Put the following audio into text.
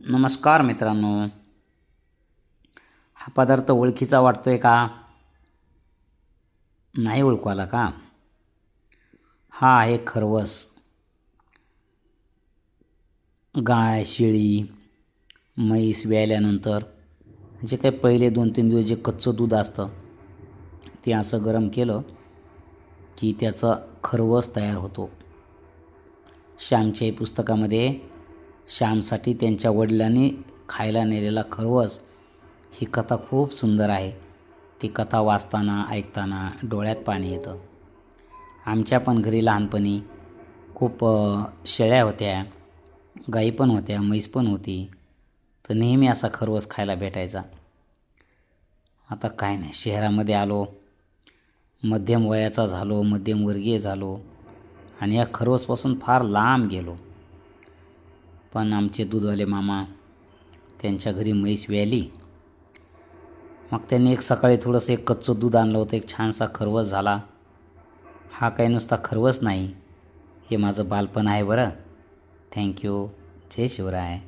नमस्कार मित्रांनो. हा पदार्थ ओळखीचा वाटतो आहे का? नाही ओळखू आला का? हा आहे खरवस. गाय शेळी म्हैस व्यायल्यानंतर जे काही पहिले दोन तीन दिवस जे कच्चं दूध असतं ते असं गरम केलं की त्याचा खरवस तयार होतो. श्यामच्या पुस्तकामध्ये श्यामसाठी त्यांच्या वडिलांनी खायला नेलेला खरवस ही कथा खूप सुंदर आहे. ती कथा वाचताना ऐकताना डोळ्यात पाणी येतं. आमच्या पण घरी लहानपणी खूप शेळ्या होत्या गाई पण होत्या म्हैस पण होती. तर नेहमी असा खरवस खायला भेटायचा. आता काय नाही शहरामध्ये आलो मध्यम वयाचा झालो मध्यमवर्गीय झालो आणि या खरवसपासून फार लांब गेलो. पण आमचे दूधवाले मामा त्यांच्या घरी म्हैस व्याली मग त्यांनी एक सकाळी थोडंसं एक कच्चं दूध आणलं होतं एक छानसा खरवस झाला. हा काही नुसता खरवस नाही हे माझं बालपण आहे बरं. थँक्यू जय शिवराय.